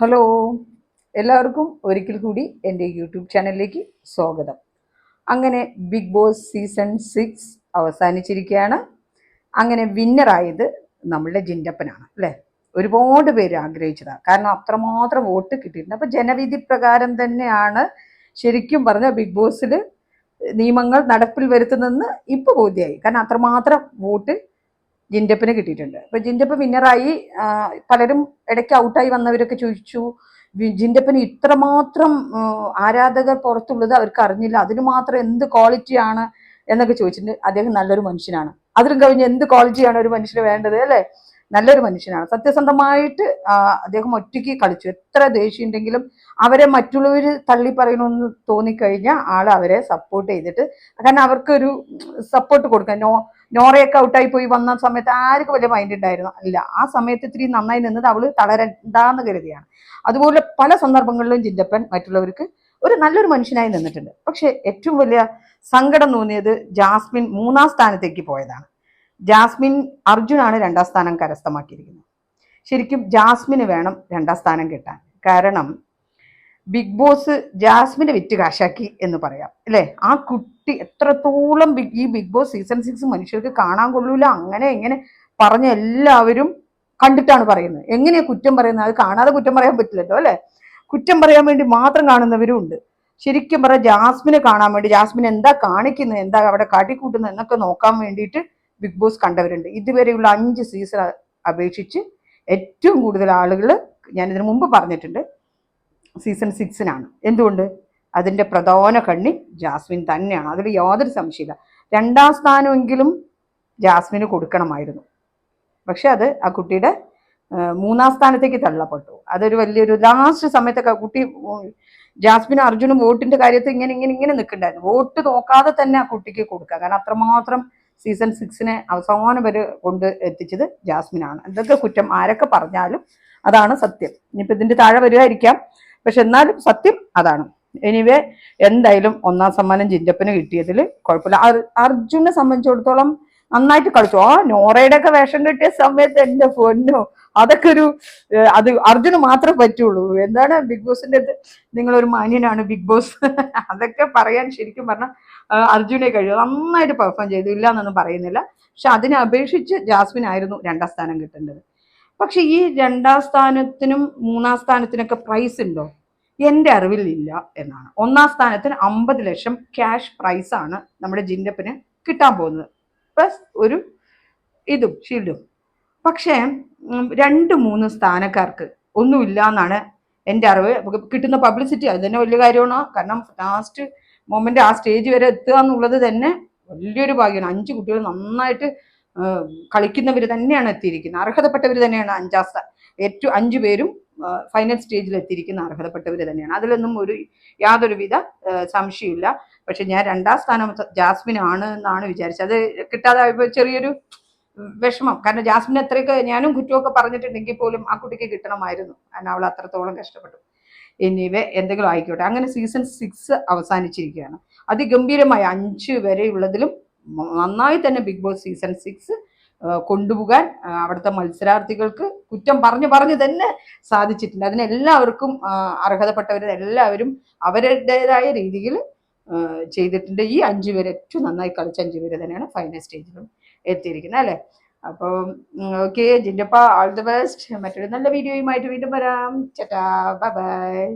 Hello എല്ലാവർക്കും ഒരിക്കൽ കൂടി എന്റെ യൂട്യൂബ് ചാനലിലേക്ക് സ്വാഗതം. അങ്ങനെ ബിഗ് ബോസ് സീസൺ സിക്സ് അവസാനിച്ചിരിക്കുകയാണ്. അങ്ങനെ വിന്നറായത് നമ്മളുടെ ജിൻഡപ്പനാണ് അല്ലേ? ഒരുപാട് പേര് ആഗ്രഹിച്ചതാണ് കാരണം അത്രമാത്രം വോട്ട് കിട്ടിയിട്ടുണ്ട്. അപ്പോൾ ജനവിധി പ്രകാരം തന്നെയാണ് ശരിക്കും പറഞ്ഞ ബിഗ് ബോസിൽ നിയമങ്ങൾ നടപ്പിൽ വരുത്തുന്നതെന്ന് ഇപ്പോൾ ബോധ്യമായി. കാരണം അത്രമാത്രം വോട്ട് ജിൻഡപ്പന് കിട്ടിയിട്ടുണ്ട്. അപ്പോൾ ജിൻഡപ്പ് വിന്നറായി പലരും ഇടയ്ക്ക് ഔട്ടായി വന്നവരൊക്കെ ചോദിച്ചു ജിൻഡപ്പിന് ഇത്രമാത്രം ആരാധകർ പുറത്തുള്ളത് അവർക്ക് അറിഞ്ഞില്ല. അതിന് മാത്രം എന്ത് ക്വാളിറ്റിയാണ് എന്നൊക്കെ ചോദിച്ചിട്ടുണ്ട്. അദ്ദേഹം നല്ലൊരു മനുഷ്യനാണ്. അതിലും കവിഞ്ഞ് എന്ത് ക്വാളിറ്റിയാണ് ഒരു മനുഷ്യന് വേണ്ടത് അല്ലേ? നല്ലൊരു മനുഷ്യനാണ്. സത്യസന്ധമായിട്ട് അദ്ദേഹം ഒറ്റയ്ക്ക് കളിച്ചു. എത്ര ദേഷ്യം ഉണ്ടെങ്കിലും അവരെ മറ്റുള്ളവർ തള്ളി പറയണമെന്ന് തോന്നിക്കഴിഞ്ഞാൽ ആൾ അവരെ സപ്പോർട്ട് ചെയ്തിട്ട് കാരണം അവർക്കൊരു സപ്പോർട്ട് കൊടുക്കാൻ. നോ നോറയൊക്കെ ഔട്ടായി പോയി വന്ന സമയത്ത് ആർക്കും വലിയ മൈൻഡ് ഉണ്ടായിരുന്നു ഇല്ല ആ സമയത്ത് ഇത്തിരി നന്നായി നിന്നത് അവൾ തളരണ്ടാന്ന് കരുതിയാണ്. അതുപോലെ പല സന്ദർഭങ്ങളിലും ജില്ലപ്പൻ മറ്റുള്ളവർക്ക് ഒരു നല്ലൊരു മനുഷ്യനായി നിന്നിട്ടുണ്ട്. പക്ഷെ ഏറ്റവും വലിയ സങ്കടം തോന്നിയത് ജാസ്മിൻ മൂന്നാം സ്ഥാനത്തേക്ക് പോയതാണ്. ജാസ്മിൻ അർജുനാണ് രണ്ടാം സ്ഥാനം കരസ്ഥമാക്കിയിരിക്കുന്നത്. ശരിക്കും ജാസ്മിന് വേണം രണ്ടാം സ്ഥാനം കിട്ടാൻ. കാരണം ബിഗ് ബോസ് ജാസ്മിനെ വിറ്റ് കാശാക്കി എന്ന് പറയാം. അല്ലേ? ആ കുട്ടി എത്രത്തോളം ഈ ബിഗ് ബോസ് സീസൺ സിക്സ് മനുഷ്യർക്ക് കാണാൻ കൊള്ളൂല അങ്ങനെ എങ്ങനെ പറഞ്ഞ എല്ലാവരും കണ്ടിട്ടാണ് പറയുന്നത്. എങ്ങനെയാ കുറ്റം പറയുന്നത്? അത് കാണാതെ കുറ്റം പറയാൻ പറ്റില്ലല്ലോ അല്ലേ? കുറ്റം പറയാൻ വേണ്ടി മാത്രം കാണുന്നവരും ഉണ്ട്. ശരിക്കും പറയാം ജാസ്മിനെ കാണാൻ വേണ്ടി ജാസ്മിൻ എന്താ കാണിക്കുന്നത് എന്താ അവിടെ കാട്ടിക്കൂട്ടുന്നത് എന്നൊക്കെ നോക്കാൻ വേണ്ടിയിട്ട് ബിഗ് ബോസ് കണ്ടവരുണ്ട്. ഇതുവരെയുള്ള അഞ്ച് സീസൺ അപേക്ഷിച്ച് ഏറ്റവും കൂടുതൽ ആളുകൾ ഞാനിതിനു മുമ്പ് പറഞ്ഞിട്ടുണ്ട്. സീസൺ സിക്സിനാണ്. എന്തുകൊണ്ട്? അതിന്റെ പ്രധാന കണ്ണി ജാസ്മിൻ തന്നെയാണ്. അതിൽ യാതൊരു സംശയമില്ല രണ്ടാം സ്ഥാനമെങ്കിലും ജാസ്മിന് കൊടുക്കണമായിരുന്നു. പക്ഷെ അത് ആ കുട്ടിയുടെ മൂന്നാം സ്ഥാനത്തേക്ക് തള്ളപ്പെട്ടു. അതൊരു വലിയൊരു ലാസ്റ്റ് സമയത്തൊക്കെ കുട്ടി ജാസ്മിൻ അർജുനും വോട്ടിന്റെ കാര്യത്തിൽ ഇങ്ങനെ ഇങ്ങനെ ഇങ്ങനെ നിൽക്കണ്ടായിരുന്നു വോട്ട് നോക്കാതെ തന്നെ ആ കുട്ടിക്ക് കൊടുക്കുക. കാരണം അത്രമാത്രം സീസൺ സിക്സിനെ അവസാനം വരെ കൊണ്ട് എത്തിച്ചത് ജാസ്മിനാണ്. എന്തൊക്കെ കുറ്റം ആരൊക്കെ പറഞ്ഞാലും അതാണ് സത്യം. ഇനിയിപ്പോൾ ഇതിന്റെ താഴെ വരുമായിരിക്കാം പക്ഷെ എന്നാലും സത്യം അതാണ്. എനിവേ എന്തായാലും ഒന്നാം സമ്മാനം ജിൻഡപ്പന് കിട്ടിയതിൽ കുഴപ്പമില്ല. അർ- അർജുനെ സംബന്ധിച്ചിടത്തോളം നന്നായിട്ട് കളിച്ചു. ആ നോറയുടെ ഒക്കെ വേഷം കിട്ടിയ സമയത്ത് എന്റെ പൊന്നോ. അതൊക്കെ ഒരു അത് അർജുന് മാത്രമേ പറ്റുള്ളൂ. എന്താണ് ബിഗ് ബോസിന്റെ ഇത്? നിങ്ങളൊരു മാന്യനാണ് ബിഗ് ബോസ്. അതൊക്കെ പറയാൻ ശരിക്കും പറഞ്ഞാൽ അർജുനെ കഴിയും. നന്നായിട്ട് പെർഫോം ചെയ്തു. ഇല്ല എന്നൊന്നും പറയുന്നില്ല. പക്ഷെ അതിനെ അപേക്ഷിച്ച് ജാസ്മിൻ ആയിരുന്നു രണ്ടാം സ്ഥാനം കിട്ടേണ്ടത്. പക്ഷെ ഈ രണ്ടാം സ്ഥാനത്തിനും മൂന്നാം സ്ഥാനത്തിനൊക്കെ പ്രൈസ് ഉണ്ടോ? എന്റെ അറിവിൽ ഇല്ല എന്നാണ്. ഒന്നാം സ്ഥാനത്തിന് അമ്പത് ലക്ഷം ക്യാഷ് പ്രൈസ് ആണ് നമ്മുടെ ജിൻഡപ്പിന് കിട്ടാൻ പോകുന്നത്. പ്ലസ് ഒരു ഇതും ഷീൽഡും പക്ഷേ രണ്ട് മൂന്ന് സ്ഥാനക്കാർക്ക് ഒന്നുമില്ല എന്നാണ് എന്റെ അറിവ്. കിട്ടുന്ന പബ്ലിസിറ്റി അത് തന്നെ വലിയ കാര്യമാണോ. കാരണം ലാസ്റ്റ് മൊമെന്റ് ആ സ്റ്റേജ് വരെ എത്തുക എന്നുള്ളത് തന്നെ വലിയൊരു ഭാഗ്യമാണ്. അഞ്ച് കുട്ടികൾ നന്നായിട്ട് കളിക്കുന്നവർ തന്നെയാണ് എത്തിയിരിക്കുന്നത്. അർഹതപ്പെട്ടവർ തന്നെയാണ് അഞ്ചാം ഏറ്റവും അഞ്ചു പേരും ഫൈനൽ സ്റ്റേജിൽ എത്തിയിരിക്കുന്ന അർഹതപ്പെട്ടവർ തന്നെയാണ്. അതിലൊന്നും ഒരു യാതൊരുവിധ സംശയമില്ല പക്ഷെ ഞാൻ രണ്ടാം സ്ഥാനം ജാസ്മിൻ ആണ് എന്നാണ് വിചാരിച്ചത്. അത് കിട്ടാതായപ്പോൾ ചെറിയൊരു വിഷമം. കാരണം ജാസ്മിൻ അത്രയൊക്കെ ഞാനും കുറ്റമൊക്കെ പറഞ്ഞിട്ടുണ്ടെങ്കിൽ പോലും ആ കുട്ടിക്ക് കിട്ടണമായിരുന്നു. കാരണം അവൾ അത്രത്തോളം കഷ്ടപ്പെട്ടു. എനിവേ എന്തെങ്കിലും ആയിക്കോട്ടെ. അങ്ങനെ സീസൺ സിക്സ് അവസാനിച്ചിരിക്കുകയാണ്. അതിഗംഭീരമായ അഞ്ച് വരെയുള്ളതിലും നന്നായി തന്നെ ബിഗ് ബോസ് സീസൺ സിക്സ് കൊണ്ടുപോകാൻ അവിടുത്തെ മത്സരാർത്ഥികൾക്ക് കുറ്റം പറഞ്ഞു പറഞ്ഞു തന്നെ സാധിച്ചിട്ടുണ്ട്. അതിനെല്ലാവർക്കും അർഹതപ്പെട്ടവർ എല്ലാവരും അവരുടേതായ രീതിയിൽ ചെയ്തിട്ടുണ്ട്. ഈ അഞ്ചു പേര് ഏറ്റവും നന്നായി കളിച്ച അഞ്ചു പേര് തന്നെയാണ് ഫൈനൽ സ്റ്റേജിലും എത്തിയിരിക്കുന്നത് അല്ലേ? അപ്പോൾ ഓക്കെ. ജിൻഡപ്പ ഓൾ ദി ബെസ്റ്റ് മറ്റൊരു നല്ല വീഡിയോയുമായിട്ട് വീണ്ടും വരാം. ചേട്ടാ ബൈ